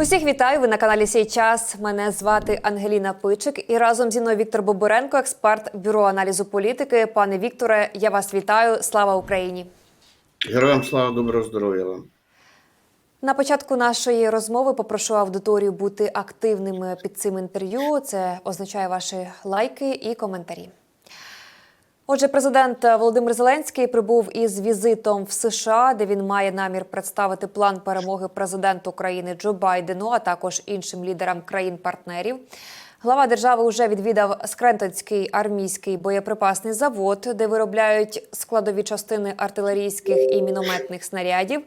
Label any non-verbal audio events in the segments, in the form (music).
Усіх вітаю. Ви на каналі Сій час. Мене звати Ангеліна Пичик і разом зі мною Віктор Бобуренко, експерт бюро аналізу політики. Пане Вікторе, я вас вітаю. Слава Україні! Героям слава доброго здоров'я вам. На початку нашої розмови попрошу аудиторію бути активними під цим інтерв'ю. Це означає ваші лайки і коментарі. Отже, президент Володимир Зеленський прибув із візитом в США, де він має намір представити план перемоги президенту України Джо Байдену, а також іншим лідерам країн-партнерів. Глава держави вже відвідав Скрентонський армійський боєприпасний завод, де виробляють складові частини артилерійських і мінометних снарядів.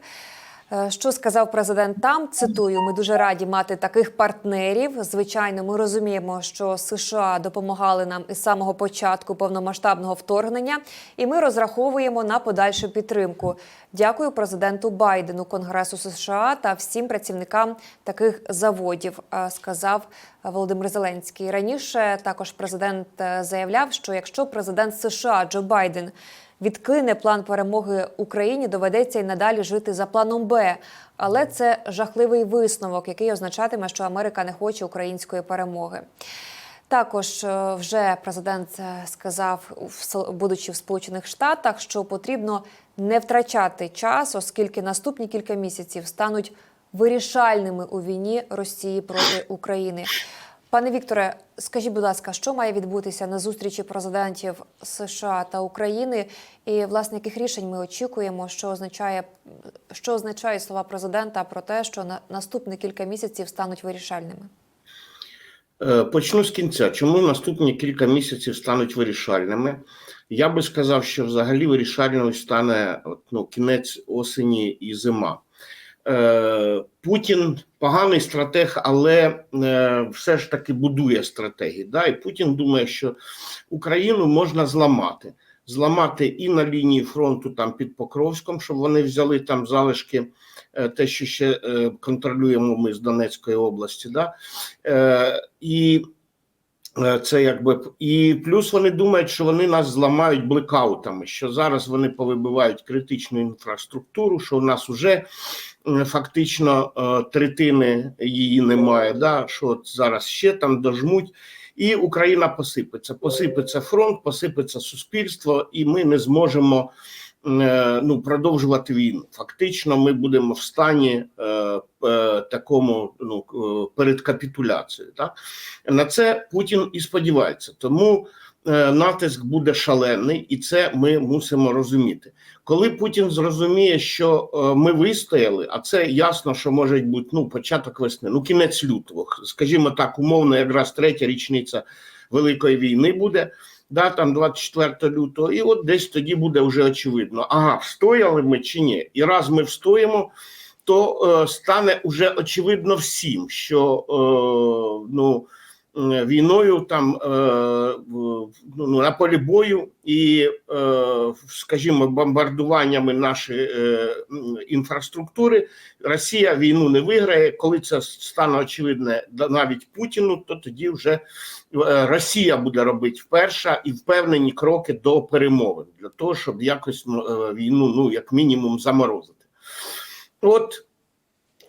Е, Що сказав президент там? Цитую: ми дуже раді мати таких партнерів. Звичайно, ми розуміємо, що США допомагали нам із самого початку повномасштабного вторгнення, і ми розраховуємо на подальшу підтримку. Дякую президенту Байдену, Конгресу США та всім працівникам таких заводів, е, сказав Володимир Зеленський. Раніше також президент е, заявляв, що якщо президент США Джо Байден відкине план перемоги Україні, доведеться й надалі жити за планом Б. Але це жахливий висновок, який означатиме, що Америка не хоче української перемоги. Також е, вже президент е, сказав, будучи в Сполучених Штатах, що потрібно не втрачати час, оскільки наступні кілька місяців стануть вирішальними у війні Росії проти (clears throat) України. Пане Вікторе, скажіть, будь ласка, що має відбутися на зустрічі президентів США та України, і власне яких рішень ми очікуємо, що означає, що означають слова президента про те, що на наступні кілька місяців стануть вирішальними? Е, Почну з кінця. Чому наступні кілька місяців стануть вирішальними? Я би сказав, що взагалі вирішальною стане ну, кінець осені і зима. Е, Путін поганий стратег, але е, все ж таки будує стратегії. Да? І Путін думає, що Україну можна зламати. Зламати і на лінії фронту там під Покровськом, щоб вони взяли там залишки, е, те, що ще контролюємо ми з Донецької області. Да? І це якби і плюс вони думають, що вони нас зламають блекаутами, що зараз вони повибивають критичну інфраструктуру, що у нас вже фактично е, третини її немає. Да? Що зараз ще там дожмуть. І Україна посипеться. Посипеться фронт, посипеться суспільство, і ми не зможемо е, ну, продовжувати війну. Фактично, ми будемо в стані е, е, такому ну, е, перед капітуляцією. Так? На це Путін і сподівається. Тому е, натиск буде шалений, і це ми мусимо розуміти. Коли Путін зрозуміє, що е, ми вистояли, а це ясно, що може бути ну, початок весни, ну кінець лютого, скажімо так, умовно, якраз третя річниця Великої війни буде. Да, там 24 лютого, і от десь тоді буде вже очевидно, ага, встояли ми чи ні. І раз ми встоїмо, то е, стане уже очевидно всім, що е, ну, е, війною там е, ну, на полі бою і, е, скажімо, бомбардуваннями нашої е, інфраструктури Росія війну не виграє. Коли це стане очевидне навіть Путіну, то тоді вже е, Росія буде робити вперше і впевнені кроки до перемовин для того, щоб якось ну, е, війну, ну як мінімум, заморозити. От.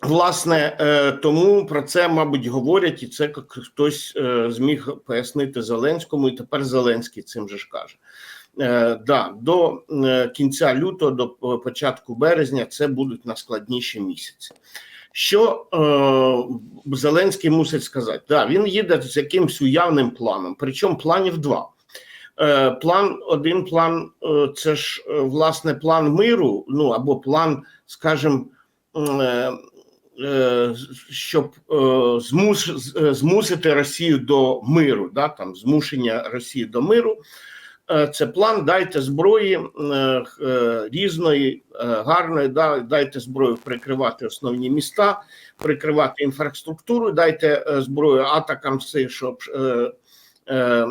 Власне, е, тому про це, мабуть, говорять, і це як хтось е, зміг пояснити Зеленському, і тепер Зеленський цим же ж каже. Е, да, до кінця лютого, до початку березня, це будуть найскладніші місяці. Що Зеленський мусить сказати? Да, він їде з якимсь уявним планом, причому планів два. План, один план це ж власне план миру, ну або план, скажімо, щоб е, е, змусити Росію до миру, да, там, змушення Росії до миру. Е, Це план дайте зброї е, е, різної, е, гарної, дайте зброю прикривати основні міста, прикривати інфраструктуру, дайте е, зброю атакамси, щоб е, е,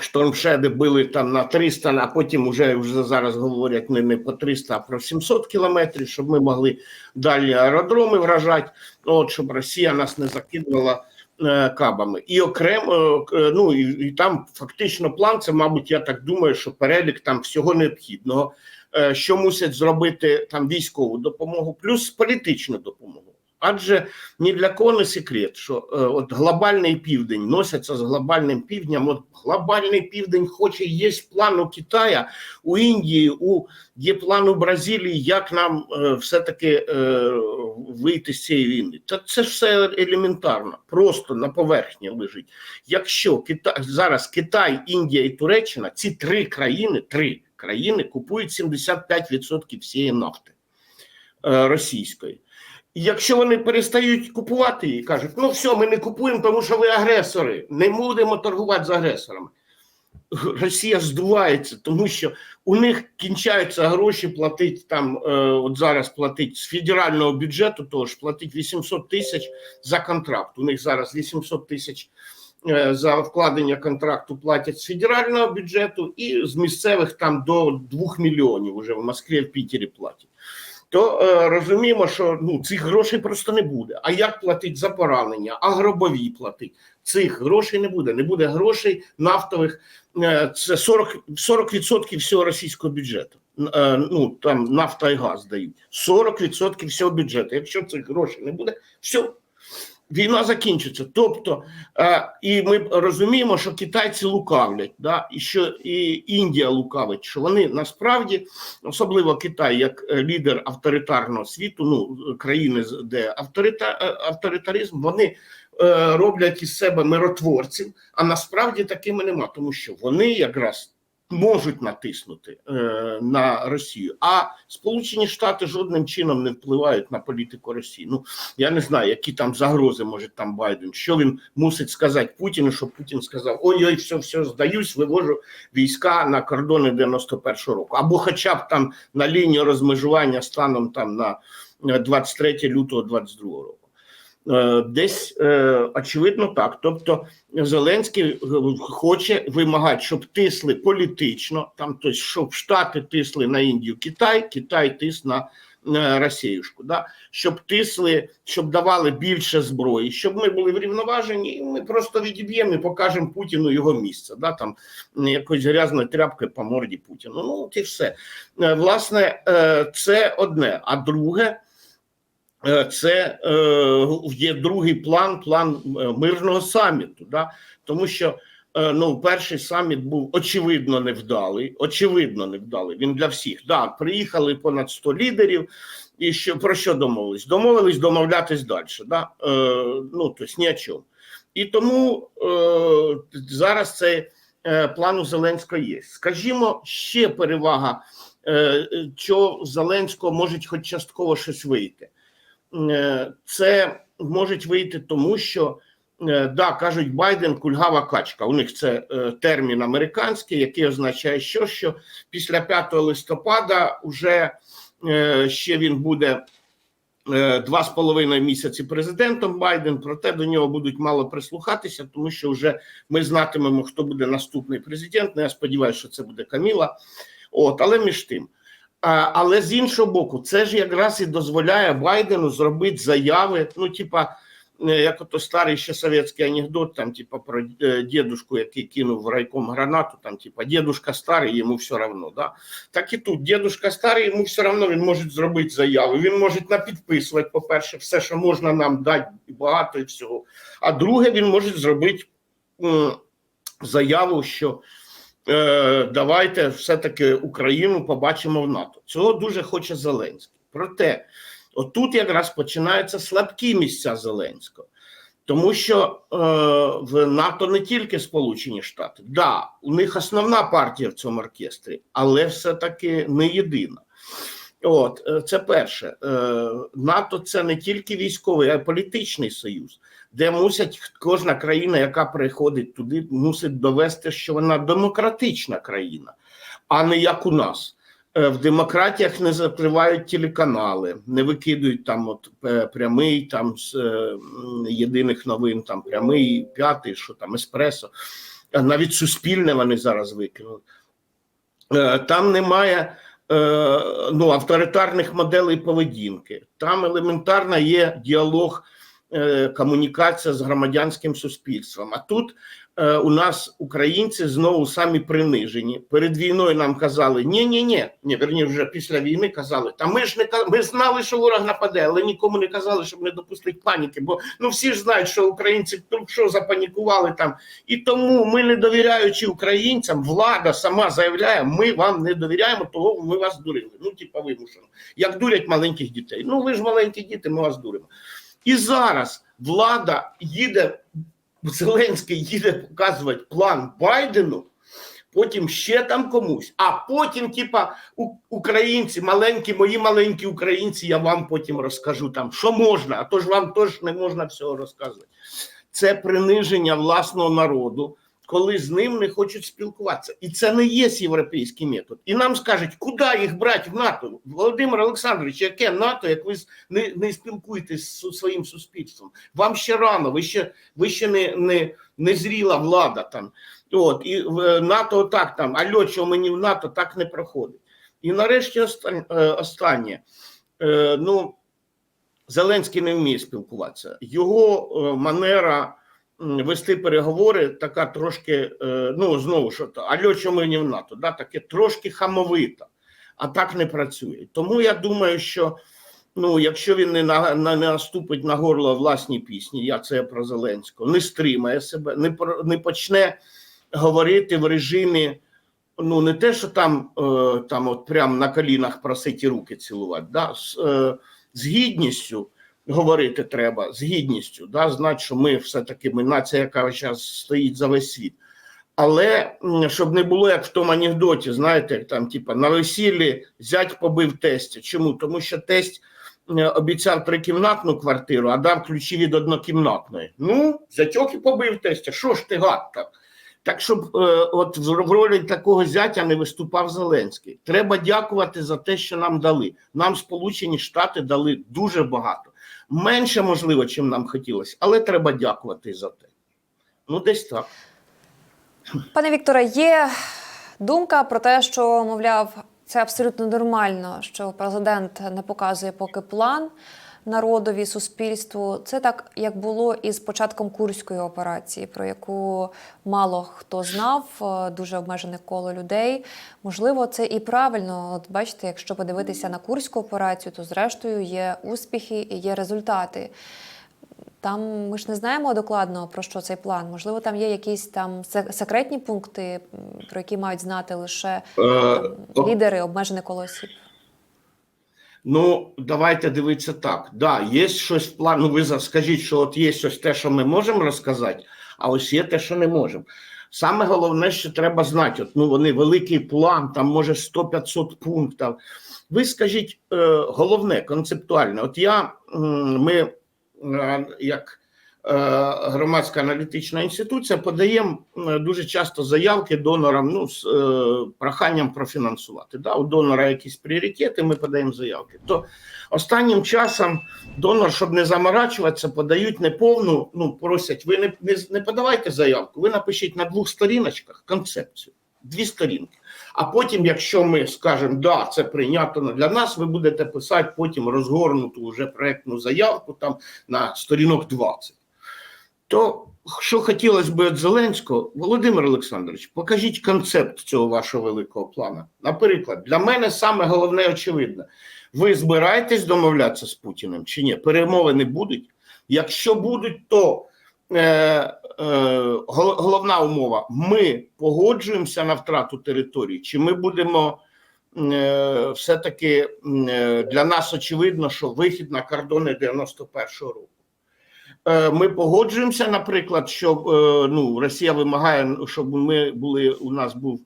штормшеди били там на 300, а потім вже, вже зараз говорять не, не по 300, а про 700 кілометрів, щоб ми могли далі аеродроми вражати, от, щоб Росія нас не закидувала е, кабами. І окремо, е, ну і, і там фактично план, це, мабуть, я так думаю, що перелік там всього необхідного, е, що мусять зробити там військову допомогу, плюс політичну допомогу. Адже ні для кого не секрет, що е, от глобальний південь носиться з глобальним півднем. От глобальний південь хоче, є план у Китая, у Індії, у є план у Бразилії, як нам е, все-таки е, вийти з цієї війни. Та це ж все елементарно, просто на поверхні лежить. Якщо Китай зараз Китай, Індія і Туреччина, ці три країни, три країни купують 75% всієї нафти е, російської. Якщо вони перестають купувати її, кажуть, ну все, ми не купуємо, тому що ви агресори, не будемо торгувати з агресорами. Росія здувається, тому що у них кінчаються гроші платить там, е, от зараз платить з федерального бюджету, тож платить 800 тисяч за контракт. У них зараз 800 тисяч е, за вкладення контракту платять з федерального бюджету і з місцевих там до 2 мільйонів уже в Москві, в Пітері платять. То е, розуміємо, що ну цих грошей просто не буде. А як платить за поранення, а гробові платить? Цих грошей не буде. Не буде грошей нафтових. Е, це 40, 40% всього російського бюджету. Е, ну там нафта і газ дають. 40% всього бюджету. Якщо цих грошей не буде, все. Війна закінчиться. Тобто, е, і ми розуміємо, що китайці лукавлять, да, і що і Індія лукавить, що вони насправді, особливо Китай, як е, лідер авторитарного світу, ну країни, де авторита, е, авторитаризм, вони е, роблять із себе миротворців, а насправді такими нема, тому що вони якраз можуть натиснути е, на Росію, а Сполучені Штати жодним чином не впливають на політику Росії. Ну я не знаю, які там загрози може там Байден. Що він мусить сказати Путіну, щоб Путін сказав: ой-ой, все, все, здаюсь, вивожу війська на кордони 91-го року, або хоча б там на лінію розмежування станом там на е, 23 лютого 22 року. Е, Десь е, очевидно так. Тобто Зеленський е, хоче вимагати, щоб тисли політично, там тобто, щоб Штати тисли на Індію, Китай, Китай тис на Росіюшку, да? щоб тисли, щоб давали більше зброї, щоб ми були врівноважені, і ми просто відіб'ємо і покажемо Путіну його місце. Да? Там якоюсь грязною тряпкою по морді Путіну. Ну, от і все. Власне, це одне. А друге. Е, Це е, є другий план, план е, мирного саміту, да? тому що ну, перший саміт був очевидно невдалий. Очевидно, невдалий. Він для всіх. Да, приїхали понад 100 лідерів. І що про що домовились? Домовились домовлятись далі. Да? Е, ну тобто ні о чому. І тому е, зараз цей е, план у Зеленського є. Скажімо, ще перевага, що Зеленського може хоч частково щось вийти. Е, це може вийти тому, що е, да, кажуть Байден кульгава качка. У них це е, термін американський, який означає, що, що після 5 листопада вже ще він буде два з половиною місяці президентом Байден. Проте до нього будуть мало прислухатися, тому що вже ми знатимемо, хто буде наступний президент. Ну, я сподіваюся, що це буде Каміла. От, але між тим. А, але з іншого боку, це ж якраз і дозволяє Байдену зробити заяви. Ну, типа, е, як ото старий ще совєтський анекдот, там, типа, про е, дідушку, який кинув в райком гранату, там, типа, дідушка старий, йому все равно. Да? Так і тут дідушка старий, йому все равно він може зробити заяву. Він може напідписувати, по-перше, все, що можна нам дати, і багато і всього. А друге, він може зробити заяву, що е, давайте все-таки Україну побачимо в НАТО. Цього дуже хоче Зеленський. Проте, отут якраз починаються слабкі місця Зеленського. Тому що е, в НАТО не тільки Сполучені Штати, да, у них основна партія в цьому оркестрі, але все-таки не єдина. От е, це перше. Е, НАТО це не тільки військовий, а й політичний союз, де мусять кожна країна, яка приходить туди, мусить довести, що вона демократична країна, а не як у нас. Е, В демократіях не закривають телеканали, не викидують там от е, прямий там з е, єдиних новин, там прямий, п'ятий, що там еспресо. Навіть суспільне вони зараз викинули. Там немає ну, авторитарних моделей поведінки. Там елементарно є діалог, комунікація з громадянським суспільством. А тут е, у нас українці знову самі принижені. Перед війною нам казали: ні, ні, ні, ні, верні, вже після війни казали, та ми ж не ми знали, що ворог нападе, але нікому не казали, щоб не допустити паніки. Бо ну всі ж знають, що українці тут що запанікували там. І тому ми, не довіряючи українцям, влада сама заявляє: ми вам не довіряємо, того ми вас дурили. Ну, типа вимушено. Як дурять маленьких дітей. Ну ви ж маленькі діти, ми вас дуримо. І зараз влада їде, Зеленський їде показувати план Байдену, потім ще там комусь, а потім, типа, українці, маленькі, мої маленькі українці, я вам потім розкажу там, що можна, а то ж вам теж не можна всього розказувати. Це приниження власного народу, коли з ним не хочуть спілкуватися. І це не є європейський метод. І нам скажуть, куди їх брати в НАТО? Володимир Олександрович, яке НАТО, як ви не, не спілкуєтесь з своїм суспільством? Вам ще рано, ви ще, ви ще не, не, не зріла влада там. От, і в е, НАТО так там, альо, що мені в НАТО так не проходить. І нарешті е, останнє. Е, Ну, Зеленський не вміє спілкуватися. Його манера вести переговори така трошки, е, ну знову ж альо, що ми не в НАТО, да, таке трошки хамовита, а так не працює. Тому я думаю, що ну, якщо він не, на, не наступить на горло власній пісні, я це про Зеленського, не стримає себе, не, не почне говорити в режимі. Ну, не те, що там, е, там от прям на колінах просити руки цілувати, да, з, е, з гідністю говорити треба, з гідністю, да, знати, що ми все-таки ми нація, яка зараз стоїть за весь світ. Але щоб не було як в тому анекдоті, знаєте, там, типа, на весіллі зять побив тестя. Чому? Тому що тесть обіцяв трикімнатну квартиру, а дав ключі від однокімнатної. Ну, зятьок і побив тестя. Що ж ти гад так? Так, щоб е, от в ролі такого зятя не виступав Зеленський. Треба дякувати за те, що нам дали. Нам Сполучені Штати дали дуже багато. Менше, можливо, чим нам хотілося, але треба дякувати за те. Ну, десь так. Пане Вікторе, є думка про те, що мовляв, це абсолютно нормально, що президент не показує поки план народові, суспільству. Це так, як було і з початком курської операції, про яку мало хто знав, е, дуже обмежене коло людей. Можливо, це і правильно. От бачите, якщо подивитися на курську операцію, то зрештою є успіхи і є результати. Там ми ж не знаємо докладно про що цей план. Можливо, там є якісь там секретні пункти, про які мають знати лише Е, там, лідери, обмежене коло осіб. Ну, давайте дивитися так. Да, є щось в плану. Ну, ви скажіть, що от є щось те, що ми можемо розказати, а ось є те, що не можемо. Саме головне, що треба знати, от, ну вони великий план, там може 100-500 пунктів. Ви скажіть е, головне, концептуальне. От я ми е, як громадська аналітична інституція подаємо е, дуже часто заявки донорам ну, з е, проханням профінансувати. Да? У донора якісь пріоритети, ми подаємо заявки. То останнім часом донор, щоб не заморачуватися, подають неповну, ну просять, ви не, не, не подавайте заявку, ви напишіть на двох сторіночках концепцію, дві сторінки. А потім, якщо ми скажемо, да, це прийнято для нас, ви будете писати потім розгорнуту вже проектну заявку там на сторінок 20. То що хотілося б від Зеленського, Володимир Олександрович, покажіть концепт цього вашого великого плану. Наприклад, для мене саме головне очевидно. Ви збираєтесь домовлятися з Путіним чи ні? Перемовини будуть. Якщо будуть, то е, е, головна умова: ми погоджуємося на втрату території, чи ми будемо е, все-таки е, для нас очевидно, що вихід на кордони 91-го року. Е, Ми погоджуємося, наприклад, що е, ну, Росія вимагає, щоб ми були, у нас був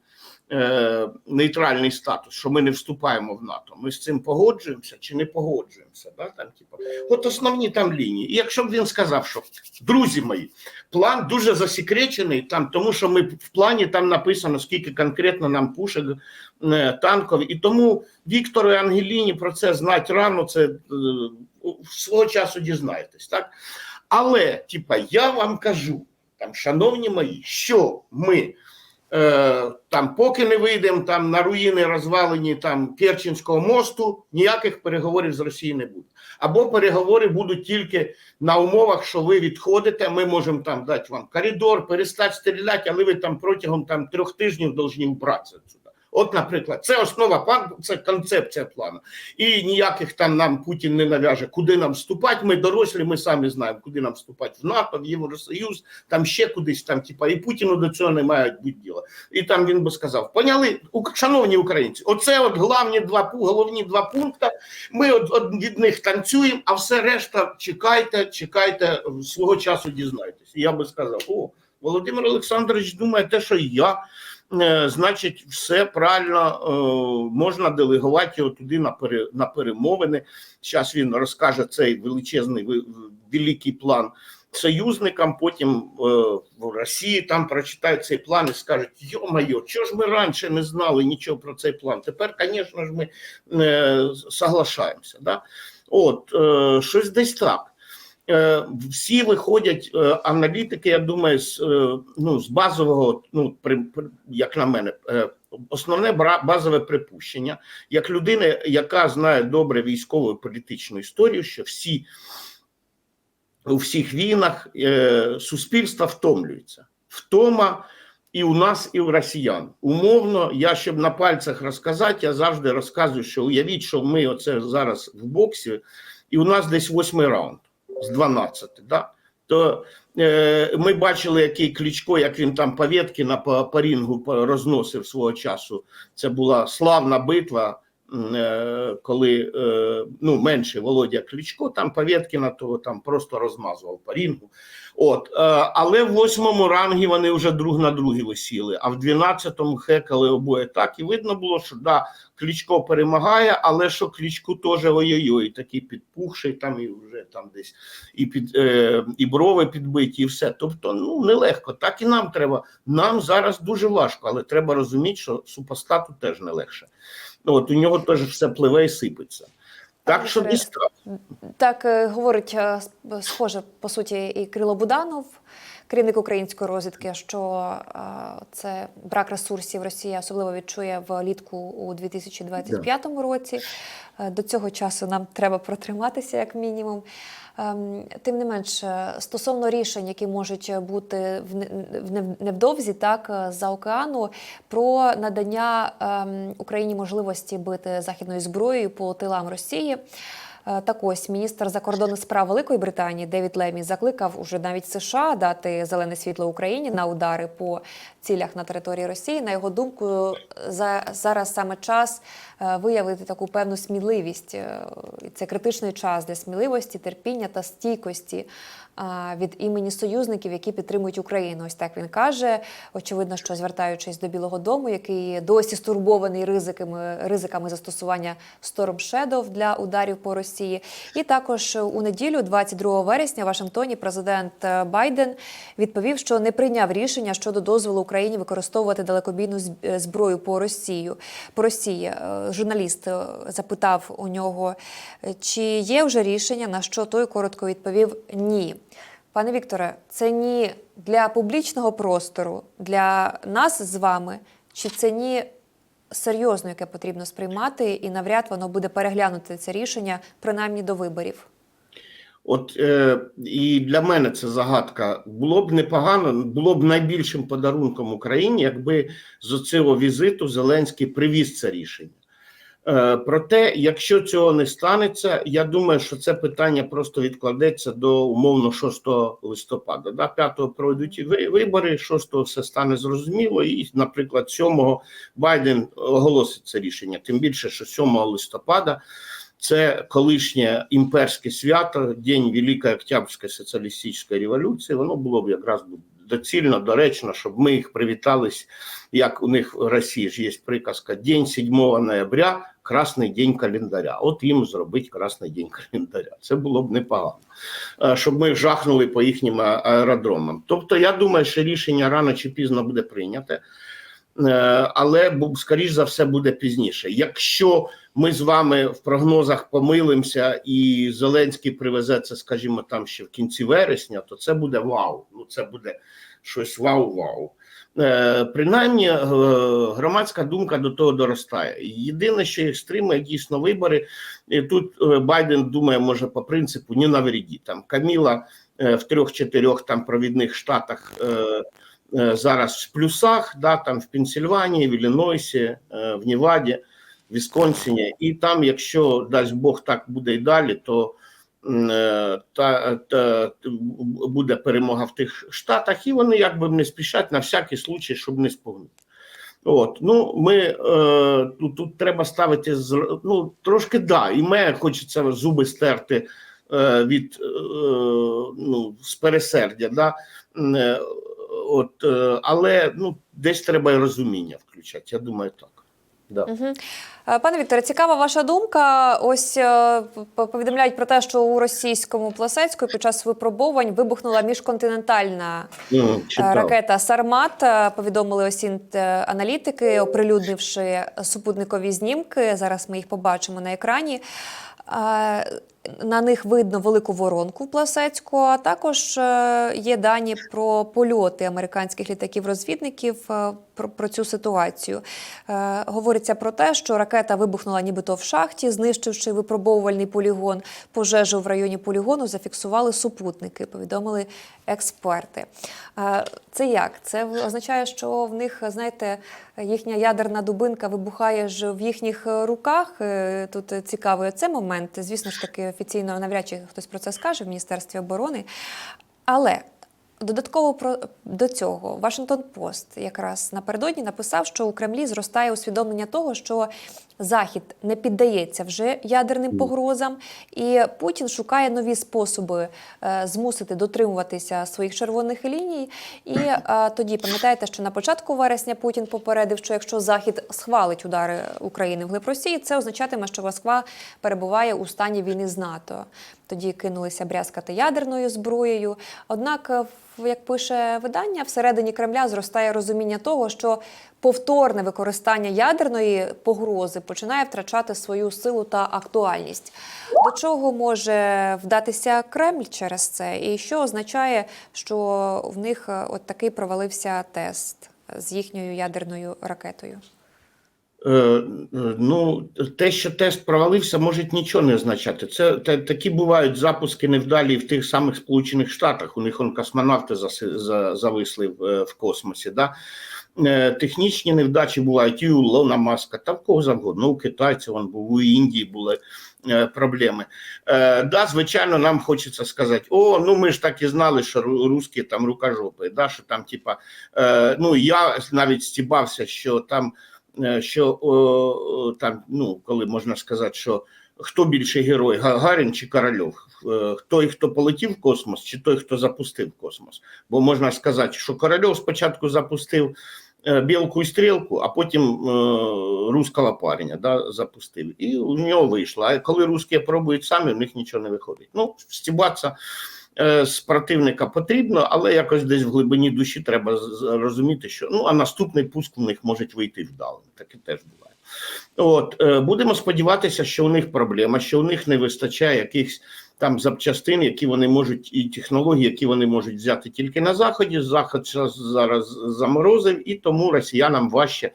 е, нейтральний статус, що ми не вступаємо в НАТО. Ми з цим погоджуємося чи не погоджуємося? Да? Там, типу. От основні там лінії. І якщо б він сказав, що друзі мої, план дуже засекречений, там, тому що ми в плані там написано, скільки конкретно нам пушек танків, і тому Віктору і Ангеліні про це знати рано, це свого часу дізнаєтесь. Так? Але, типа, я вам кажу, там, шановні мої, що ми Е, там, поки не вийдемо там на руїни розвалені там Керченського мосту, ніяких переговорів з Росією не буде. Або переговори будуть тільки на умовах, що ви відходите. Ми можемо там дати вам коридор, перестати стріляти, але ви там протягом там трьох тижнів повинні вбратися. От, наприклад, це основа плану, це концепція плану. І ніяких там нам Путін не нав'яже, куди нам вступати. Ми дорослі, ми самі знаємо, куди нам вступати в НАТО, в Євросоюз, там ще кудись, там, типа, і Путіну до цього не має бути діла. І там він би сказав: поняли, шановні українці, оце от головні два головні два пункти. Ми от, от від них танцюємо, а все решта чекайте, чекайте, свого часу дізнайтесь. І я би сказав: о, Володимир Олександрович думає те, що і я. Е, Значить, все правильно е, можна делегувати його туди на пере, перемовини. Зараз він розкаже цей величезний великий план союзникам. Потім е, в Росії там прочитають цей план і скажуть: йо-майо, чого ж ми раніше не знали нічого про цей план? Тепер, звісно ж, ми соглашаємося. Да? От щось десь так. Е, Всі виходять е, аналітики, я думаю, з, е, ну, з базового, ну, при, як на мене, основне базове припущення, як людина, яка знає добре військову і політичну історію, що всі у всіх війнах суспільство втомлюється. Втома і у нас, і у росіян. Умовно, я щоб на пальцях розказати, я завжди розказую, що уявіть, що ми оце зараз в боксі, і у нас десь восьмий раунд з 12, да? то е, ми бачили, який Кличко, як він там павєтки на по, по рингу розносив свого часу. Це була славна битва, е, коли е, ну, менше Володя Кличко, там Павєткіна того там просто розмазував по рингу. От, е, але в восьмому рангі вони вже друг на другі висіли, а в дванадцятому хекали обоє так. І видно було, що да, Кличко перемагає, але що Кличку теж ой-ой-ой, такий підпухший, там і вже там десь і під е, і брови підбиті, і все. Тобто, ну нелегко. Так і нам треба. Нам зараз дуже важко, але треба розуміти, що супостату теж не легше. Ну, От у нього теж все пливе і сипеться. Так що так. Так е, говорить е, схоже по суті і Крило Буданов, керівник української розвідки, що е, це брак ресурсів Росія особливо відчує влітку у 2025 році. Е, До цього часу нам треба протриматися, як мінімум. Ем, Тим не менш, е, стосовно рішень, які можуть бути в не- в не- невдовзі, так за океану, про надання ем, Україні можливості бити західною зброєю по тилам Росії. Е, Так ось міністр закордонних справ Великої Британії Девід Лемі закликав уже навіть США дати зелене світло Україні на удари по цілях на території Росії. На його думку, за зараз саме час е, виявити таку певну сміливість. Е, Це критичний час для сміливості, терпіння та стійкості від імені союзників, які підтримують Україну. Ось так він каже. Очевидно, що звертаючись до Білого Дому, який досі стурбований ризиками, ризиками застосування Storm Shadow для ударів по Росії. І також у неділю, 22 вересня, в Вашингтоні, президент е, Байден відповів, що не прийняв рішення щодо дозволу Україні використовувати далекобійну е, зброю по Росію. По Росії Е, журналіст запитав у нього, чи є вже рішення, на що той коротко відповів ні. Пане Вікторе, це ні для публічного простору, для нас з вами, чи це ні серйозно, яке потрібно сприймати, і навряд воно буде переглянути це рішення принаймні до виборів. От е, і для мене це загадка. Було б непогано, було б найбільшим подарунком Україні, якби з цього візиту Зеленський привіз це рішення. Е, проте, якщо цього не станеться, я думаю, що це питання просто відкладеться до умовно 6 листопада. Да? 5 пройдуть вибори, 6 все стане зрозуміло, і, наприклад, 7 Байден оголосить це рішення. Тим більше, що 7 листопада це колишнє імперське свято, День Великої Октябрьської соціалістичної революції. Воно було б якраз доцільно, доречно, щоб ми їх привітались, як у них в Росії ж є приказка День 7 ноября, Красний день календаря. От їм зробити Красний день календаря. Це було б непогано, Е, щоб ми жахнули по їхнім аеродромам. Тобто, я думаю, що рішення рано чи пізно буде прийняте. Е, але скоріш за все буде пізніше. Якщо ми з вами в прогнозах помилимося, і Зеленський привезе це, скажімо, там ще в кінці вересня, то це буде вау. Ну це буде щось вау-вау. Е, Принаймні, е, громадська думка до того доростає. Єдине, що їх стримує дійсно вибори. І тут Байден думає, може, по принципу не навреді. Там Каміла в трьох-чотирьох там провідних штатах зараз в плюсах, да, там в Пенсільванії, в Іллінойсі, е, в Ніваді, в Вісконсині. І там, якщо дасть Бог так буде і далі, то е, та, та, буде перемога в тих штатах, і вони якби не спішать на всякий случай, щоб не спугнути. От, ну ми е, тут, тут треба ставити ну трошки да, і мене хочеться зуби стерти е, від е, ну, з пересердя, да. От, е, але ну десь треба і розуміння включати. Я думаю, так. Да. Угу. Пане Вікторе, цікава ваша думка. Ось е, повідомляють про те, що у російському Пласецьку під час випробувань вибухнула міжконтинентальна Ну. Ракета Сармат повідомили осінт е, аналітики, оприлюднивши супутникові знімки. Зараз ми їх побачимо на екрані. На них видно велику воронку в Пласецьку, а також е, є дані про польоти американських літаків-розвідників е, про, про цю ситуацію. Е, Говориться про те, що ракета вибухнула нібито в шахті, знищивши випробовувальний полігон. Пожежу в районі полігону зафіксували супутники, повідомили експерти. Е, Це як? Це означає, що в них, знаєте, їхня ядерна дубинка вибухає ж в їхніх руках. Е, Тут цікавий це момент. Звісно ж таки, офіційно навряд чи хтось про це скаже в Міністерстві оборони. Але Додатково про до цього Вашингтон Пост якраз напередодні написав, що у Кремлі зростає усвідомлення того, що Захід не піддається вже ядерним погрозам, і Путін шукає нові способи е, змусити дотримуватися своїх червоних ліній. І е, тоді пам'ятаєте, що на початку вересня Путін попередив, що якщо Захід схвалить удари України в глиб Росії, це означатиме, що Москва перебуває у стані війни з НАТО. Тоді кинулися брязкати ядерною зброєю. Однак, е, як пише видання, всередині Кремля зростає розуміння того, що повторне використання ядерної погрози починає втрачати свою силу та актуальність. До чого може вдатися Кремль через це? І що означає, що в них е, от такий провалився тест з їхньою ядерною ракетою? Е, е, Ну, те, що тест провалився, може нічого не означати. Це та- такі бувають запуски невдалі в тих самих Сполучених Штатах. У них он космонавти заси- за- зависли в, е, в космосі. Да? Технічні невдачі бувають і у Лона Маска, та в кого завгодно. У китайців он був, у Індії були проблеми. Да, звичайно, нам хочеться сказати: о, ну ми ж так і знали, що русські там рукожопи, да, що там, типа, ну я навіть стібався, що там що о, о, там, ну коли можна сказати, що хто більший герой, Гагарін чи Корольов? Е, Той, хто полетів в космос, чи той, хто запустив космос? Бо можна сказати, що Корольов спочатку запустив е, білку і стрілку, а потім е, руского парня да, запустив. І у нього вийшло. А коли русські пробують самі, у них нічого не виходить. Ну, стібатися е, з противника потрібно, але якось десь в глибині душі треба розуміти, що ну а наступний пуск у них може вийти вдалим. Таке теж буває. От е, будемо сподіватися, що у них проблема, що у них не вистачає якихось там запчастин, які вони можуть, і технологій, які вони можуть взяти тільки на заході. Захід зараз- заморозив, і тому росіянам важче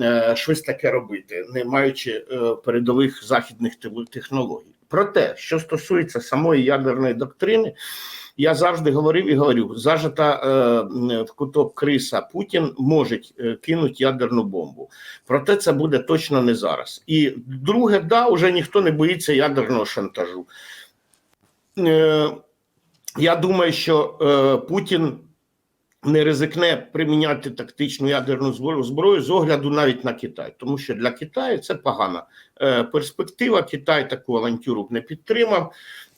е, щось таке робити, не маючи е, передових західних технологій. Проте, що стосується самої ядерної доктрини, я завжди говорив і говорю: зажата е, в куток криса Путін може е, кинути ядерну бомбу. Проте це буде точно не зараз. І друге, да, вже ніхто не боїться ядерного шантажу. Е, я думаю, що е, Путін не ризикне приміняти тактичну ядерну зброю, з огляду навіть на Китай, тому що для Китаю це погана е, перспектива. Китай таку авантюру б не підтримав.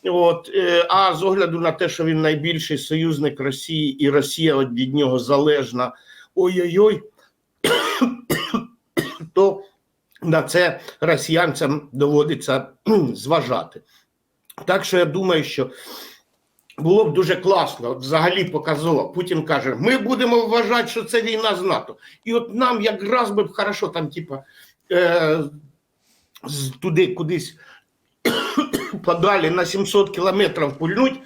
От, е, а з огляду на те, що він найбільший союзник Росії, і Росія від нього залежна, ой-ой-ой, (coughs) то на це росіянцям доводиться (clears throat) зважати. Так що я думаю, що було б дуже класно, от взагалі показово. Путін каже: ми будемо вважати, що це війна з НАТО. І от нам якраз би б хорошо там, типа, е, туди кудись (coughs) подалі на 700 кілометрів пульнуть,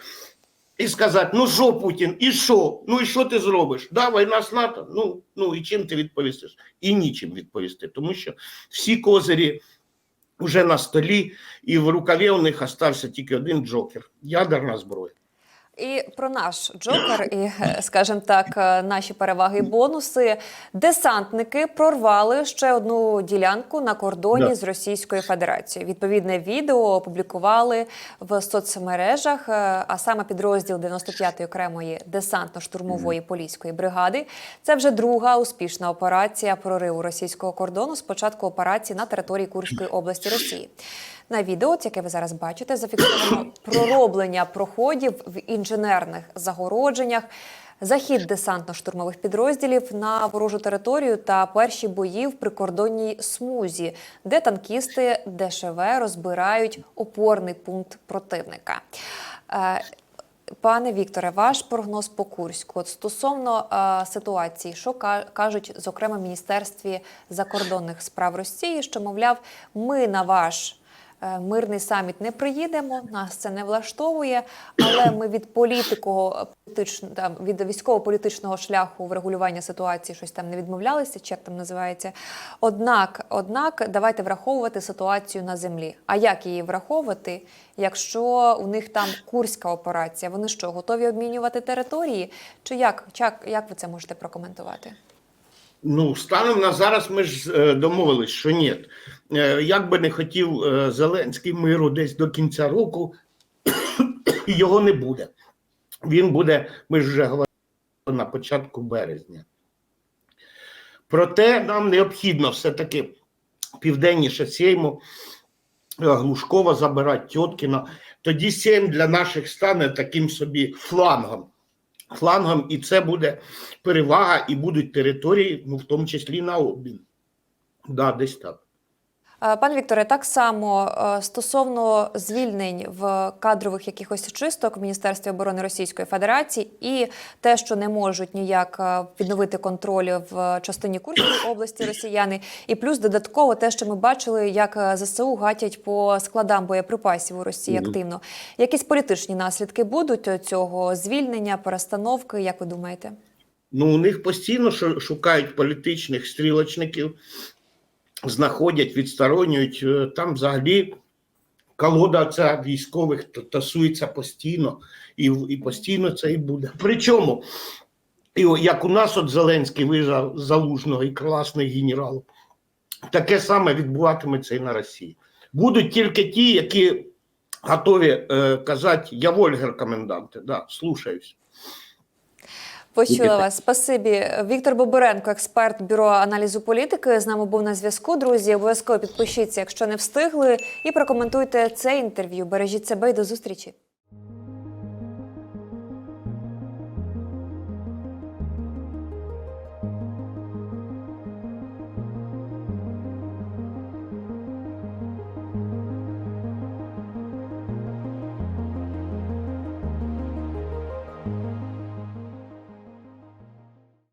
і сказати: ну що, Путін, і що? Ну і що ти зробиш? Да, війна з НАТО. Ну, ну і чим ти відповістиш? І нічим відповісти, тому що всі козирі вже на столі, і в рукаві у них остався тільки один джокер ядерна зброя. І про наш джокер, і, е, скажімо так, е, наші переваги і бонуси. Десантники прорвали ще одну ділянку на кордоні Да. з Російською Федерацією. Відповідне відео опублікували в соцмережах, е, а саме підрозділ 95-ї окремої десантно-штурмової поліської бригади. Це вже друга успішна операція прориву російського кордону з початку операції на території Курської області Росії. На відео, яке ви зараз бачите, зафіксовано (coughs) пророблення проходів в інженерних загородженнях, захід десантно-штурмових підрозділів на ворожу територію та перші бої в прикордонній смузі, де танкісти ДШВ розбирають опорний пункт противника. Е, Пане Вікторе, ваш прогноз по Курську От стосовно е, ситуації, що кажуть, зокрема, Міністерстві закордонних справ Росії, що мовляв, ми на ваш мирний саміт не приїдемо, нас це не влаштовує, але ми від політичного там від військово-політичного шляху врегулювання ситуації щось там не відмовлялися, чи як там називається. Однак, однак, давайте враховувати ситуацію на землі. А як її враховувати, якщо у них там курська операція? Вони що, готові обмінювати території? Чи як, як, як ви це можете прокоментувати? Ну, станом на зараз ми ж е, домовились, що ні. Е, Як би не хотів е, Зеленський миру десь до кінця року, (coughs) його не буде. Він буде, ми ж вже говорили на початку березня. Проте нам необхідно все-таки південніше Сейму, е, Глушкова забирати Тьоткіна. Тоді Сейм для наших стане таким собі флангом. Флангом, і це буде перевага, і будуть території, ну в тому числі на обмін. Да, десь так. Е, Пане Вікторе, так само е, стосовно звільнень в кадрових якихось чисток в Міністерстві оборони Російської Федерації і те, що не можуть ніяк е, відновити контроль в частині Курської (coughs) області росіяни, і плюс додатково те, що ми бачили, як ЗСУ гатять по складам боєприпасів у Росії активно. Якісь політичні наслідки будуть цього звільнення, перестановки? Як ви думаєте? Ну, у них постійно шу- шукають політичних стрілочників, знаходять, відсторонюють. Е, Там взагалі колода ця військових та- тасується постійно, і, і постійно це і буде. Причому, і як у нас от Зеленський вижав залужного і класний генерал, таке саме відбуватиметься і на Росії. Будуть тільки ті, які готові е, казати, я вольгер коменданти, да, слушаюсь. Почула вас. Спасибі. Віктор Бобуренко, експерт бюро аналізу політики, з нами був на зв'язку. Друзі, обов'язково підпишіться, якщо не встигли, і прокоментуйте це інтерв'ю. Бережіть себе і до зустрічі.